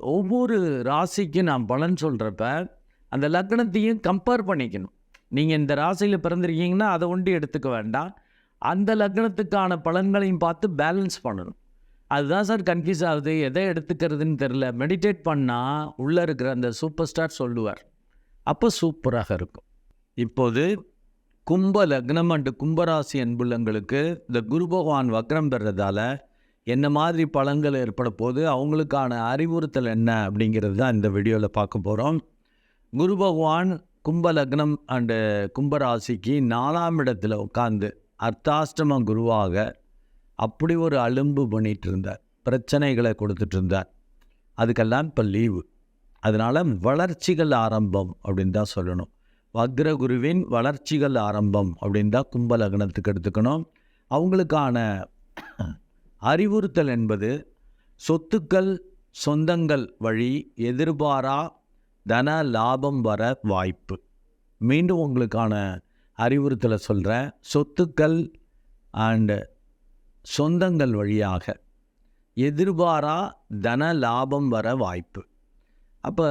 ஒவ்வொரு ராசிக்கும் நான் பலன் சொல்கிறப்ப அந்த லக்னத்தையும் கம்பேர் பண்ணிக்கணும். நீங்கள் இந்த ராசியில் பிறந்திருக்கீங்கன்னா அதை ஒண்டி எடுத்துக்க வேண்டாம். அந்த லக்னத்துக்கான பலன்களையும் பார்த்து பேலன்ஸ் பண்ணணும். அதுதான் சார் கன்ஃபியூஸ் ஆகுது. எதை எடுத்துக்கிறதுன்னு தெரில மெடிடேட் பண்ணால் உள்ளே இருக்கிற அந்த சூப்பர் ஸ்டார் சொல்லுவார். அப்போ சூப்பராக இருக்கும். இப்போது கும்ப லக்னம் அண்டு கும்பராசி அன்புள்ளங்களுக்கு இந்த குரு பகவான் வக்ரம் பெறதால என்ன மாதிரி பலன்கள் ஏற்பட போது அவங்களுக்கான அறிவுறுத்தல் என்ன அப்படிங்கிறது தான் இந்த வீடியோவில் பார்க்க போகிறோம் குரு பகவான் கும்ப லக்னம் அண்டு கும்பராசிக்கு நாலாம் இடத்துல உட்காந்து அர்த்தாஷ்டம குருவாக அப்படி ஒரு அலும்பு பண்ணிகிட்டு இருந்தார் பிரச்சனைகளை கொடுத்துட்டு இருந்தார் அதுக்கெல்லாம் இப்போ லீவு. அதனால் வளர்ச்சிகள் ஆரம்பம் அப்படின்னு தான் சொல்லணும். வக்ரகுருவின் வளர்ச்சிகள் ஆரம்பம் அப்படின்னு தான் கும்ப லக்னத்துக்கு எடுத்துக்கணும். அவங்களுக்கான அறிவுறுத்தல் என்பது சொத்துக்கள் சொந்தங்கள் வழி எதிர்பாரா தன லாபம் வர வாய்ப்பு. மீண்டும் உங்களுக்கான அறிவுறுத்தலை சொல்கிறேன் சொத்துக்கள் அண்டு சொந்தங்கள் வழியாக எதிர்பாரா தன லாபம் வர வாய்ப்பு. அப்போ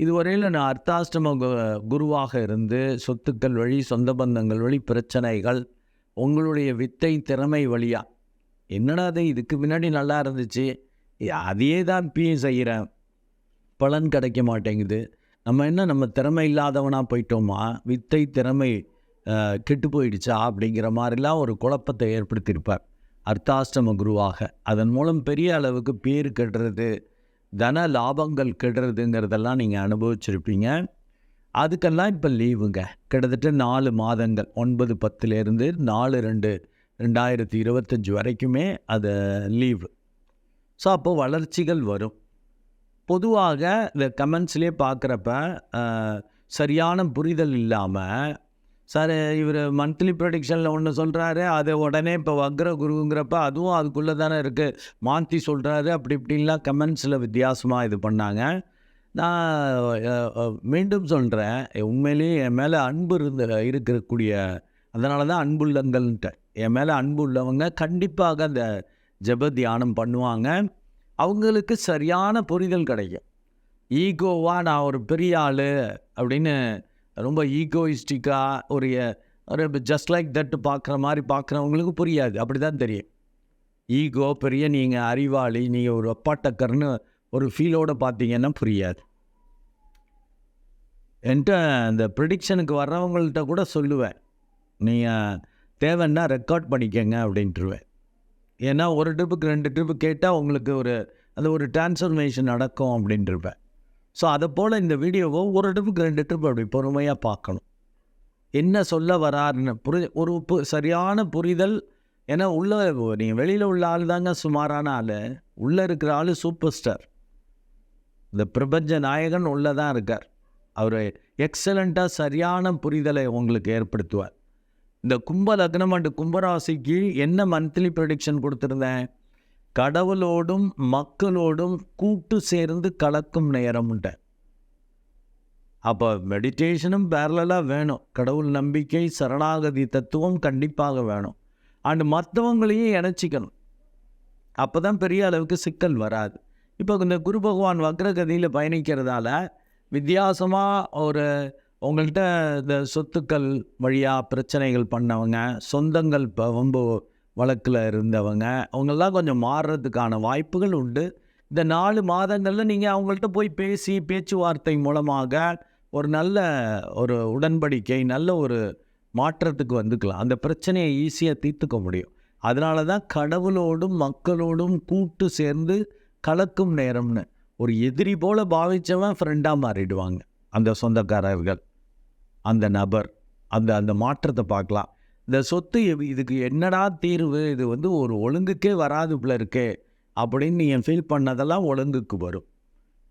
இதுவரையில் நான் அர்த்தாஷ்டம குருவாக இருந்து சொத்துக்கள் வழி சொந்த பந்தங்கள் வழி பிரச்சனைகள் உங்களுடைய வித்தை திறமை வழியாக என்னடா அது இதுக்கு முன்னாடி நல்லா இருந்துச்சு. அதையே தான் இப்பயும் செய்கிறேன் பலன் கிடைக்க மாட்டேங்குது. நம்ம என்ன நம்ம திறமை இல்லாதவனாக போயிட்டோமா? வித்தை திறமை கெட்டு போயிடுச்சா? அப்படிங்கிற மாதிரிலாம் ஒரு குழப்பத்தை ஏற்படுத்தியிருப்பார் அர்த்தாஷ்டம குருவாக. அதன் மூலம் பெரிய அளவுக்கு பேர் கெடுறது தன லாபங்கள் கெடுறதுங்கிறதெல்லாம் நீங்கள் அனுபவிச்சிருப்பீங்க. அதுக்கெல்லாம் இப்போ லீவுங்க கிட்டத்தட்ட நாலு மாதங்கள் ஒன்பது பத்துலேருந்து நாலு ரெண்டு ரெண்டாயிரத்தி இருபத்தஞ்சி வரைக்குமே அது லீவு ஸோ அப்போ வளர்ச்சிகள் வரும். பொதுவாக இந்த கமெண்ட்ஸ்லேயே பார்க்குறப்ப சரியான புரிதல் இல்லாமல் சார் இவர் மந்த்லி ப்ரொடிக்ஷனில் ஒன்று சொல்கிறாரு அதை உடனே இப்போ வக்ர குருங்கிறப்ப அதுவும் அதுக்குள்ளே தானே இருக்குது மாற்றி சொல்கிறாரு அப்படி இப்படின்லாம் கமெண்ட்ஸில் வித்தியாசமாக இது பண்ணாங்க. நான் மீண்டும் சொல்கிறேன் உண்மையிலேயே என் மேலே அன்பு இருந்த இருக்கக்கூடிய அதனால தான் அன்புள்ளங்கள்ன்ட்டு என் மேலே அன்பு உள்ளவங்க கண்டிப்பாக அந்த ஜெப தியானம் பண்ணுவாங்க. அவங்களுக்கு சரியான புரிதல் கிடைக்கும். ஈகோவாக நான் ஒரு பெரிய ஆள் அப்படின்னு ரொம்ப ஈகோயிஸ்டிக்காக ஒரு ஒரு ஜஸ்ட் லைக் தட் பார்க்குற மாதிரி பார்க்குறவங்களுக்கு புரியாது. அப்படி தான் தெரியும். ஈகோ பெரிய நீங்கள் அறிவாளி நீங்கள் ஒரு அப்பாட்டக்கர்னு ஒரு ஃபீலோடு பார்த்தீங்கன்னா புரியாது. என்கிட்ட அந்த ப்ரிடிக்ஷனுக்கு வர்றவங்கள்ட்ட கூட சொல்லுவேன். நீங்கள் தேவைன்னா ரெக்கார்ட் பண்ணிக்கங்க அப்படின்ட்டுருவேன் ஏன்னா ஒரு ட்ரிப்புக்கு ரெண்டு ட்ரிப்பு கேட்டால் உங்களுக்கு ஒரு அந்த ஒரு டிரான்ஸ்ஃபர்மேஷன் நடக்கும் அப்படின்ட்டுருப்பேன் ஸோ அதை போல் இந்த வீடியோவை ஒரு ட்ரிப்புக்கு ரெண்டு ட்ரிப் அப்படி பொறுமையாக பார்க்கணும். என்ன சொல்ல வராருன்னு புரி ஒரு பு சரியான புரிதல். ஏன்னா உள்ள நீங்கள் வெளியில் உள்ள ஆள் தாங்க சுமாரான ஆள். உள்ளே இருக்கிற ஆள் சூப்பர் ஸ்டார் இந்த பிரபஞ்ச நாயகன் உள்ளே தான் இருக்கார். அவர் எக்ஸலண்ட்டாக சரியான புரிதலை உங்களுக்கு ஏற்படுத்துவார். இந்த கும்ப லக்னம் அண்டு கும்பராசிக்கு என்ன மந்த்லி ப்ரடிக்ஷன் கொடுத்துருந்தேன்? கடவுளோடும் மக்களோடும் கூட்டு சேர்ந்து கலக்கும் நேரம் உண்டு. அப்போ மெடிடேஷனும் பேரலாக வேணும். கடவுள் நம்பிக்கை சரணாகதி தத்துவம் கண்டிப்பாக வேணும். அண்டு மற்றவங்களையும் இணைச்சிக்கணும். அப்போ தான் பெரிய அளவுக்கு சிக்கல் வராது. இப்போ இந்த குரு பகவான் வக்ரகதியில் பயணிக்கிறதால வித்தியாசமாக ஒரு உங்கள்கிட்ட இந்த சொத்துக்கள் வழியாக பிரச்சனைகள் பண்ணவங்க சொந்தங்கள் இப்போ வம்பு வழக்கில் இருந்தவங்க அவங்கெல்லாம் கொஞ்சம் மாறுறதுக்கான வாய்ப்புகள் உண்டு. இந்த நாலு மாதங்களில் நீங்கள் அவங்கள்ட்ட போய் பேசி பேச்சுவார்த்தை மூலமாக ஒரு நல்ல ஒரு உடன்படிக்கை நல்ல ஒரு மாற்றத்துக்கு வந்துக்கலாம். அந்த பிரச்சனையை ஈஸியாக தீர்த்துக்க முடியும். அதனால தான் கடவுளோடும் மக்களோடும் கூட்டு சேர்ந்து கலக்கும் நேரம்னு ஒரு எதிரி போல் பாவிச்சவன் ஃப்ரெண்டாக மாறிடுவாங்க. அந்த சொந்தக்காரர்கள். அந்த நபர் அந்த அந்த மாற்றத்தை பார்க்கலாம். இந்த சொத்து இதுக்கு என்னடா தீர்வு? இது வந்து ஒரு ஒழுங்குக்கே வராது போல இருக்கே அப்படின்னு நீங்கள் ஃபீல் பண்ணதெல்லாம் ஒழுங்குக்கு வரும்.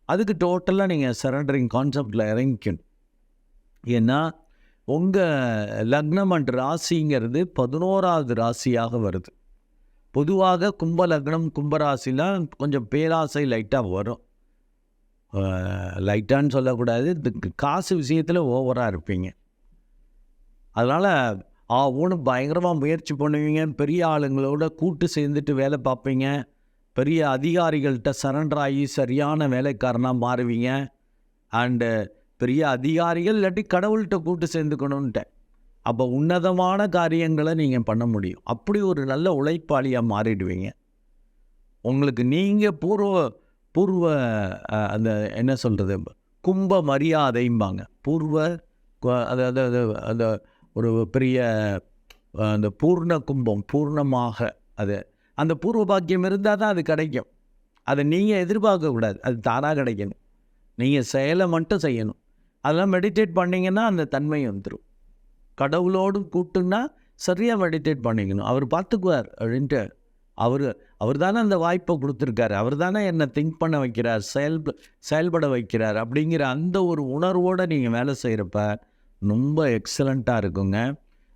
அதுக்கு டோட்டலாக நீங்கள் சரண்டரிங் கான்செப்டில் இறங்கிக்கணும். ஏன்னா உங்கள் லக்னம் அண்ட் ராசிங்கிறது பதினோராவது ராசியாக வருது. பொதுவாக கும்ப லக்னம் கும்பராசிலாம் கொஞ்சம் பேராசை லைட்டாக வரும். லைட்டான்னு சொல்லக்கூடாது. காசு விஷயத்தில் ஓவராக இருப்பீங்க. அதனால் ஆ பயங்கரமாக முயற்சி பண்ணுவீங்க. பெரிய ஆளுங்களோட கூட்டு சேர்ந்துட்டு வேலை பார்ப்பீங்க. பெரிய அதிகாரிகள்கிட்ட சரண்டர் ஆகி சரியான வேலைக்காரனாக மாறுவீங்க. அண்டு பெரிய அதிகாரிகள் இல்லாட்டி கடவுள்கிட்ட கூட்டு சேர்ந்துக்கணுன்ட்டேன் அப்போ உன்னதமான காரியங்களை நீங்கள் பண்ண முடியும். அப்படி ஒரு நல்ல உழைப்பாளியாக மாறிடுவீங்க. உங்களுக்கு நீங்கள் பூர்வ பூர்வ அந்த என்ன சொல்கிறது கும்ப மரியாதைம்பாங்க. பூர்வ கு- அது அது அது அந்த ஒரு பெரிய அந்த பூர்ண கும்பம் பூர்ணமாக அது. அந்த பூர்வ பாக்கியம் இருந்தால் தான் அது கிடைக்கும். அதை நீங்கள் எதிர்பார்க்கக்கூடாது அது தானாக கிடைக்கணும். நீங்கள் செயலை மட்டும் செய்யணும். அதெல்லாம் மெடிடேட் பண்ணிங்கன்னா அந்த தன்மை வந்துடும் கடவுளோடு கூட்டுன்னா சரியாக மெடிடேட் பண்ணிக்கணும். அவர் பார்த்துக்குவார் அப்படின்ட்டு. அவர் அவர் தானே அந்த வாய்ப்பை கொடுத்துருக்காரு. அவர் தானே என்னை திங்க் பண்ண வைக்கிறார் செயல் செயல்பட வைக்கிறார் அப்படிங்கிற அந்த ஒரு உணர்வோடு நீங்கள் வேலை செய்கிறப்ப ரொம்ப எக்ஸலண்ட்டாக இருக்குங்க.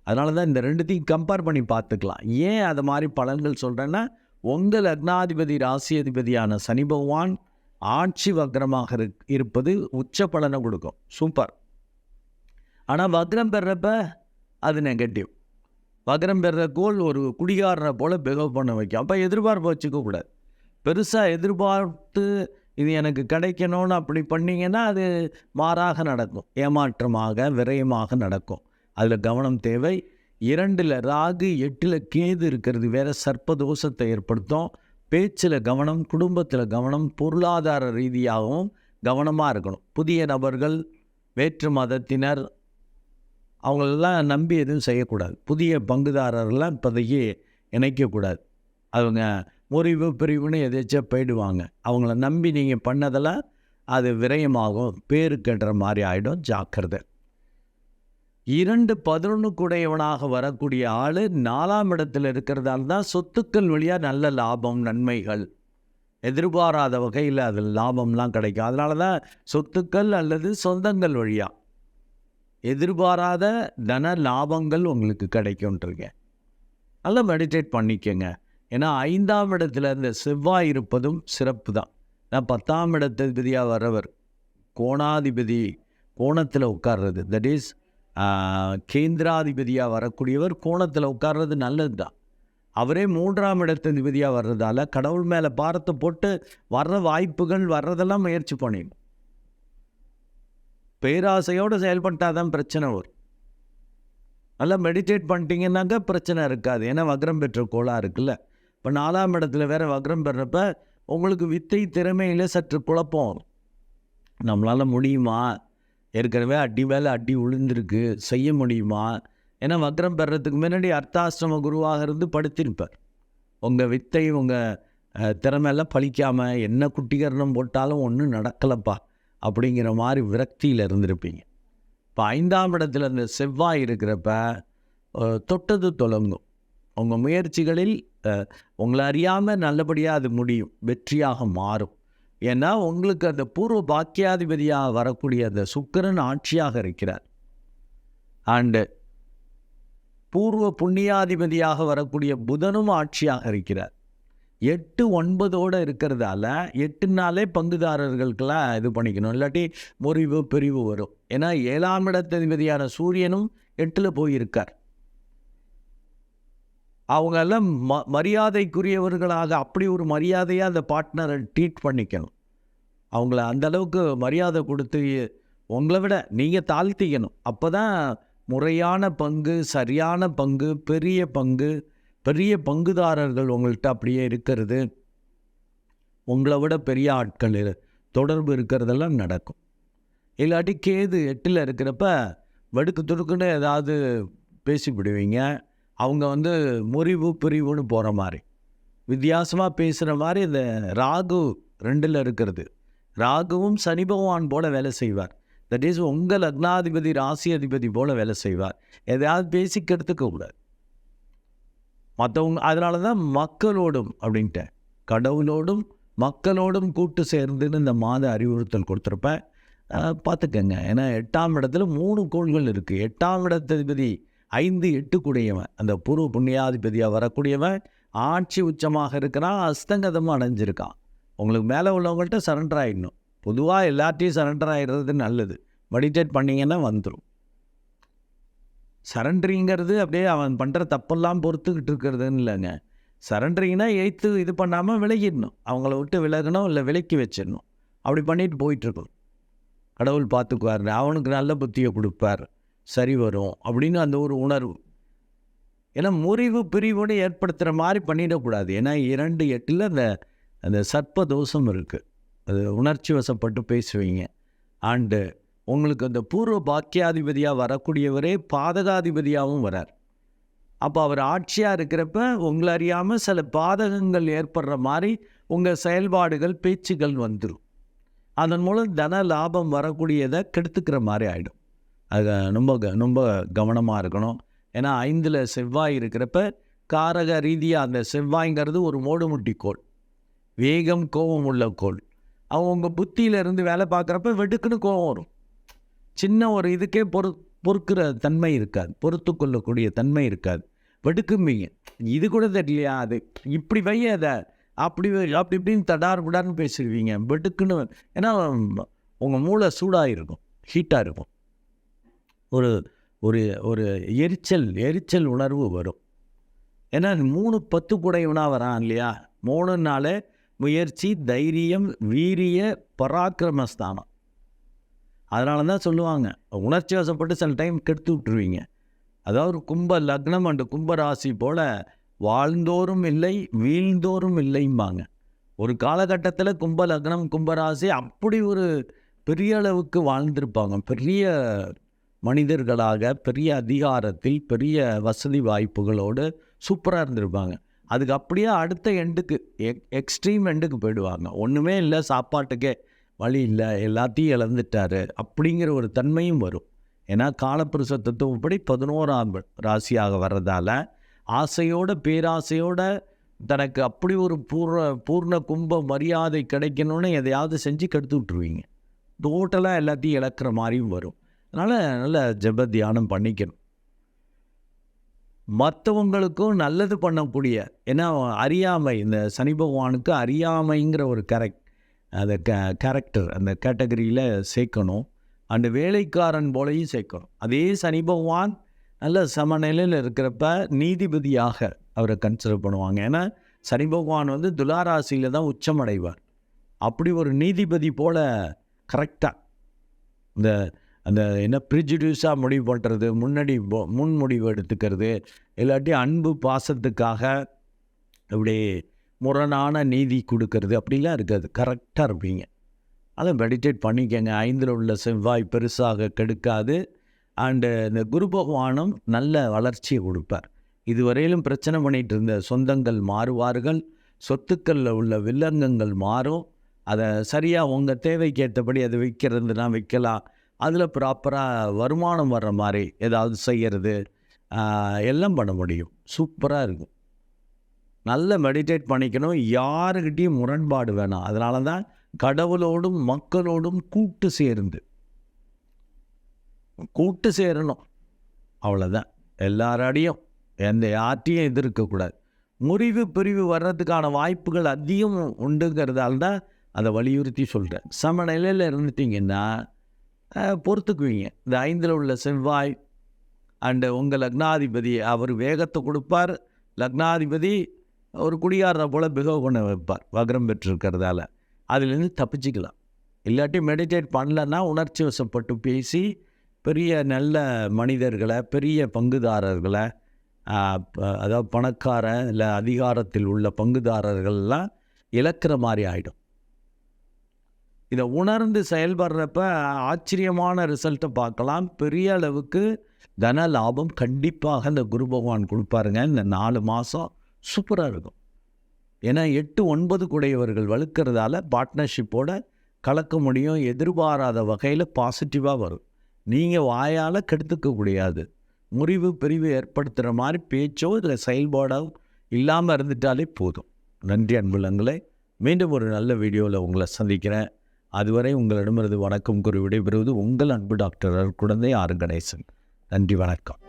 அதனால தான் இந்த ரெண்டுத்தையும் கம்பேர் பண்ணி பார்த்துக்கலாம். ஏன் அது மாதிரி பலன்கள் சொல்கிறேன்னா உங்கள் லக்னாதிபதி ராசி அதிபதியான சனி பகவான் ஆட்சி வக்ரமாக இருக் இருப்பது உச்ச பலனை கொடுக்கும். சூப்பர். ஆனால் வக்ரம் பெறப்ப அது நெகட்டிவ் வக்ரம் பெற கோல் ஒரு குடிகாரனை போல் பிகவ் பண்ண வைக்கும். அப்போ எதிர்பார்ப்பு வச்சுக்க கூடாது. பெருசாக எதிர்பார்த்து இது எனக்கு கிடைக்கணும்னு அப்படி பண்ணிங்கன்னா அது மாறாக நடக்கும். ஏமாற்றமாக விரயமாக நடக்கும். அதில் கவனம் தேவை. இரண்டில் ராகு எட்டில் கேது இருக்கிறது. வேறு சர்ப்பதோஷத்தை ஏற்படுத்தும். பேச்சில் கவனம் குடும்பத்தில் கவனம் பொருளாதார ரீதியாகவும் கவனமாக இருக்கணும். புதிய நபர்கள் வேற்று மதத்தினர் அவங்களெல்லாம் நம்பி எதுவும் செய்யக்கூடாது. புதிய பங்குதாரர்லாம் இப்போதைக்கு இணைக்கக்கூடாது. அவங்க முறிவு பிரிவுன்னு எதாச்சும் போயிடுவாங்க. அவங்கள நம்பி நீங்கள் பண்ணதெல்லாம் அது விரயமாகும். பேரு மாதிரி ஆகிடும் ஜாக்கிரதை. இரண்டு பதினொன்றுக்குடையவனாக வரக்கூடிய ஆள் நாலாம் இடத்தில் இருக்கிறதால தான் சொத்துக்கள் வழியாக நல்ல லாபம் நன்மைகள் எதிர்பாராத வகையில் அதில் லாபம்லாம் கிடைக்கும். அதனால தான் சொத்துக்கள் அல்லது சொந்தங்கள் வழியாக எதிர்பாராத தன லாபங்கள் உங்களுக்கு கிடைக்கும்ன்றீங்க. நல்லா மெடிடேட் பண்ணிக்கோங்க. ஏன்னா ஐந்தாம் இடத்துல இந்த செவ்வாய் இருப்பதும் சிறப்பு தான் நான் பத்தாம் இடத்திபதியாக வரவர் கோணாதிபதி கோணத்தில் உட்கார்றது. தட் இஸ் கேந்திராதிபதியாக வரக்கூடியவர் கோணத்தில் உட்கார்றது நல்லது தான் அவரே மூன்றாம் இடத்ததிபதியாக வர்றதால கடவுள் மேலே பாரத்தை போட்டு வர்ற வாய்ப்புகள் வர்றதெல்லாம் முயற்சி பண்ணிடணும். பேராசையோடு செயல்பட்டால் தான் பிரச்சனை வரும். நல்லா மெடிடேட் பண்ணிட்டீங்கன்னாக்கா பிரச்சனை இருக்காது. ஏன்னா வக்ரம் பெற்ற கோளாக இருக்குல்ல. இப்போ நாலாம் இடத்துல வேறு வக்ரம் பெறப்ப உங்களுக்கு வித்தை திறமையில் சற்று குழப்பம் வரும். நம்மளால் முடியுமா? ஏற்கனவே அடி மேலே அடி உளுந்திருக்கு செய்ய முடியுமா? ஏன்னா வக்ரம் பெறத்துக்கு முன்னாடி அர்த்தாசிரம குருவாக இருந்து படுத்திருப்பார். உங்கள் வித்தை உங்கள் திறமையெல்லாம் பழிக்காமல் என்ன குட்டிகரணம் போட்டாலும் ஒன்றும் நடக்கலப்பா. அப்படிங்கிற மாதிரி விரக்தியில் இருந்திருப்பீங்க. இப்போ ஐந்தாம் இடத்துல இந்த செவ்வாய் இருக்கிறப்ப தொட்டது தொடங்கும் உங்கள் முயற்சிகளில் உங்களை அறியாமல் நல்லபடியாக அது முடியும். வெற்றியாக மாறும். ஏன்னா உங்களுக்கு அந்த பூர்வ பாக்கியாதிபதியாக வரக்கூடிய அந்த சுக்கிரன் ஆட்சியாக இருக்கிறார். அண்டு பூர்வ புண்ணியாதிபதியாக வரக்கூடிய புதனும் ஆட்சியாக இருக்கிறார். எட்டு ஒன்பதோடு இருக்கிறதால எட்டு நாளே பங்குதாரர்களுக்கெல்லாம் இது பண்ணிக்கணும். இல்லாட்டி முறிவு பிரிவு வரும். ஏன்னா ஏழாம் இடத்ததிபதியான சூரியனும் எட்டில் போயிருக்கார். அவங்கெல்லாம் ம மரியாதைக்குரியவர்களாக அப்படி ஒரு மரியாதையாக அந்த பார்ட்னரை ட்ரீட் பண்ணிக்கணும். அவங்கள அந்த அளவுக்கு மரியாதை கொடுத்து உங்களை விட நீங்கள் தாழ்த்திக்கணும். அப்போ தான் முறையான பங்கு சரியான பங்கு பெரிய பங்கு பெரிய பங்குதாரர்கள் உங்கள்கிட்ட அப்படியே இருக்கிறது. உங்களை விட பெரிய ஆட்கள் தொடர்பு இருக்கிறதெல்லாம் நடக்கும். இல்லாட்டி கேது எட்டில் இருக்கிறப்ப வெடுக்கு துடுக்குன்னு ஏதாவது பேசிவிடுவீங்க அவங்க வந்து முறிவு பிரிவுன்னு போகிற மாதிரி. வித்தியாசமாக பேசுகிற மாதிரி இந்த ராகு ரெண்டில் இருக்கிறது. ராகுவும் சனி பகவான் போல் வேலை செய்வார். தட் இஸ் உங்கள் லக்னாதிபதி ராசி அதிபதி போல் வேலை செய்வார். எதையாவது பேசிக்கிறதுக்கு கூடாது மற்றவங்க அதனால தான் மக்களோடும் அப்படின்ட்டேன். கடவுளோடும் மக்களோடும் கூட்டு சேர்ந்துன்னு இந்த மாத அறிவுறுத்தல் கொடுத்துருப்பேன். பார்த்துக்கங்க. ஏன்னா எட்டாம் இடத்துல மூணு கோள்கள் இருக்குது எட்டாம் இடத்ததிபதி ஐந்து எட்டு கூடியவன் அந்த பூர்வ புண்ணியாதிபதியாக வரக்கூடியவன் ஆட்சி உச்சமாக இருக்கிறான் அஸ்தங்கதமாக அடைஞ்சிருக்கான். உங்களுக்கு மேலே உள்ளவங்கள்ட்ட சரண்டர் ஆகிடணும் பொதுவாக எல்லாத்தையும் சரண்டர் ஆகிடுறது நல்லது. மெடிடேட் பண்ணிங்கன்னா வந்துடும் சரண்டரிங்கிறது அப்படியே அவன் பண்ணுற தப்பெல்லாம் பொறுத்துக்கிட்டு இருக்கிறதுன்னு இல்லைங்க. சரண்டரிங்னா எய்த்து இது பண்ணாமல் விலகிடணும். அவங்கள விட்டு விலகணும் இல்லை விலக்கி வச்சிடணும். அப்படி பண்ணிட்டு போயிட்டுருக்கணும் கடவுள் பார்த்துக்குவார். அவனுக்கு நல்ல புத்தியை கொடுப்பார். சரி வரும் அப்படின்னு அந்த ஒரு உணர்வு. ஏன்னா முறிவு பிரிவோடு ஏற்படுத்துகிற மாதிரி பண்ணிடக்கூடாது. ஏன்னா இரண்டு எட்டில் அந்த அந்த சர்ப்ப தோஷம் இருக்குது அது உணர்ச்சி வசப்பட்டு பேசுவீங்க. ஆண்டு உங்களுக்கு அந்த பூர்வ பாக்கியாதிபதியாக வரக்கூடியவரே பாதகாதிபதியாகவும் வரார். அப்போ அவர் ஆட்சியாக இருக்கிறப்ப உங்களை அறியாமல் சில பாதகங்கள் ஏற்படுற மாதிரி உங்கள் செயல்பாடுகள் பேச்சுகள் வந்துடும் அதன் மூலம் தன லாபம் வரக்கூடியதை கெடுத்துக்கிற மாதிரி ஆகிடும் அது ரொம்ப க- ரொம்ப கவனமாக இருக்கணும். ஏன்னா ஐந்தில் செவ்வாய் இருக்கிறப்ப காரக ரீதியாக அந்த செவ்வாய்ங்கிறது ஒரு மோடுமுட்டி கோள். வேகம் கோபம் உள்ள கோள். அவங்க உங்கள் புத்தியிலேருந்து வேலை பார்க்குறப்ப வெடுக்குன்னு கோபம் வரும். சின்ன ஒரு இதுக்கே பொறு பொறுக்கிற தன்மை இருக்காது. பொறுத்து கொள்ளக்கூடிய தன்மை இருக்காது. வெடுக்கும்பீங்க. இது கூட தெரியலையா? அது இப்படி வைய அதை. அப்படி வை, அப்படி இப்படின்னு தடார் புடார்னு பேசிடுவீங்க. வெடுக்குன்னு ஏன்னா உங்கள் மூளை சூடாக இருக்கும் ஹீட்டாக இருக்கும். ஒரு ஒரு ஒரு எரிச்சல் எரிச்சல் உணர்வு வரும். ஏன்னா மூணு பத்து குடையவனாக வரான் இல்லையா? மூணு முயற்சி தைரியம் வீரிய பராக்கிரமஸ்தானம். அதனால தான் சொல்லுவாங்க. உணர்ச்சி வசப்பட்டு சில டைம் கெடுத்து விட்டுருவீங்க. அதாவது கும்ப லக்னம் அண்டு கும்ப ராசி போல் வாழ்ந்தோறும் இல்லை வீழ்ந்தோறும் இல்லைம்பாங்க. ஒரு காலகட்டத்தில் கும்ப லக்னம் கும்பராசி அப்படி ஒரு பெரிய அளவுக்கு வாழ்ந்திருப்பாங்க. பெரிய மனிதர்களாக பெரிய அதிகாரத்தில் பெரிய வசதி வாய்ப்புகளோடு சூப்பராக இருந்திருப்பாங்க. அதுக்கு அப்படியே அடுத்த எண்டுக்கு எக் எக்ஸ்ட்ரீம் எண்டுக்கு போயிடுவாங்க. ஒன்றுமே இல்லை சாப்பாட்டுக்கே. வழி இல்லை எல்லாத்தையும் இழந்துட்டாரு. அப்படிங்கிற ஒரு தன்மையும் வரும். ஏன்னா காலப்புருஷ தத்துவப்படி பதினோராம் ராசியாக வர்றதால ஆசையோட பேராசையோட தனக்கு அப்படி ஒரு பூர்ண பூர்ண கும்ப மரியாதை கிடைக்கணும்னு எதையாவது செஞ்சு கெடுத்து விட்ருவீங்க டோட்டலாக எல்லாத்தையும் இழக்கிற மாதிரியும் வரும். அதனால் நல்ல ஜெப தியானம் பண்ணிக்கணும். மற்றவங்களுக்கும் நல்லது பண்ணக்கூடிய ஏன்னா அறியாமை இந்த சனி பகவானுக்கு அறியாமைங்கிற ஒரு கரெக்ட் அந்த க கேரக்டர் அந்த கேட்டகரியில் சேர்க்கணும். அந்த வேலைக்காரன் போலையும் சேர்க்கணும். அதே சனி பகவான் நல்ல சமநிலையில் இருக்கிறப்ப நீதிபதியாக அவரை கன்சிடர் பண்ணுவாங்க. ஏன்னா சனி பகவான் வந்து துலாராசியில் தான் உச்சமடைவார். அப்படி ஒரு நீதிபதி போல் கரெக்டாக இந்த அந்த என்ன ப்ரிஜிடியூஸாக முடிவு பண்ணுறது முன்னாடி முன்முடிவு முன் முடிவு எடுத்துக்கிறது இல்லாட்டி அன்பு பாசத்துக்காக இப்படி முரணான நீதி கொடுக்கறது. அப்படிலாம் இருக்காது. கரெக்டாக இருப்பீங்க. அதை மெடிடேட் பண்ணிக்கங்க. ஐந்தில் உள்ள செவ்வாய் பெருசாக கெடுக்காது. அண்டு இந்த குரு பகவானும் நல்ல வளர்ச்சியை கொடுப்பார். இதுவரையிலும் பிரச்சனை பண்ணிகிட்டு இருந்த சொந்தங்கள் மாறுவார்கள். சொத்துக்களில் உள்ள வில்லங்கங்கள் மாறும். அதை சரியாக உங்கள் தேவைக்கு ஏற்றபடி அதை விற்கிறதுனா விற்கலாம். அதில் ப்ராப்பராக வருமானம் வர்ற மாதிரி ஏதாவது செய்கிறது எல்லாம் பண்ண முடியும். சூப்பராக இருக்கும். நல்ல மெடிடேட் பண்ணிக்கணும். யாருக்கிட்டேயும் முரண்பாடு வேணாம். அதனால தான் கடவுளோடும் மக்களோடும் கூட்டு சேர்ந்து. கூட்டு சேரணும். அவ்வளோதான் எல்லாராடையும் எந்த யார்ட்டையும் எதிர்க்கக்கூடாது முறிவு பிரிவு வர்றதுக்கான வாய்ப்புகள் அதிகம் உண்டுங்கிறதால தான் அதை வலியுறுத்தி சொல்கிறேன் சமநிலையில் இருந்துட்டிங்கன்னா பொறுத்துக்குவீங்க. இந்த ஐந்தில் உள்ள செவ்வாய் அண்டு உங்கள் லக்னாதிபதி அவர் வேகத்தை கொடுப்பார். லக்னாதிபதி ஒரு குடியாரை போல் பிஹேவ் பண்ண வைப்பார் வக்ரம் பெற்றிருக்கிறதால. அதுலேருந்து தப்பிச்சிக்கலாம். இல்லாட்டி மெடிடேட் பண்ணலன்னா உணர்ச்சி வசப்பட்டு பேசி பெரிய நல்ல மனிதர்களை பெரிய பங்குதாரர்களை அதாவது பணக்கார இல்லை அதிகாரத்தில் உள்ள பங்குதாரர்கள்லாம் இழக்கிற மாதிரி ஆகிடும் இதை உணர்ந்து செயல்படுறப்ப ஆச்சரியமான ரிசல்ட்டை பார்க்கலாம். பெரிய அளவுக்கு தன லாபம் கண்டிப்பாக இந்த குரு பகவான் கொடுப்பாருங்க. இந்த நாலு மாதம் சூப்பராக இருக்கும். ஏன்னா எட்டு ஒன்பது குடையவர்கள் வளர்க்குறதால பார்ட்னர்ஷிப்போட கலக்க முடியும் எதிர்பாராத வகையில் பாசிட்டிவாக வரும். நீங்கள் வாயால் கெடுத்துக்க முடியாது. முறிவு பிரிவு ஏற்படுத்துகிற மாதிரி பேச்சோ இல்லை செயல்பாடோ இல்லாமல் இருந்துட்டாலே போதும். நன்றி அன்புலங்களே மீண்டும் ஒரு நல்ல வீடியோவில் உங்களை சந்திக்கிறேன். அதுவரை உங்களிடமிருந்து வணக்கம் கூறி விடைபெறுவது உங்கள் அன்பு டாக்டர் குழந்தை ஆர். கணேசன். நன்றி வணக்கம்.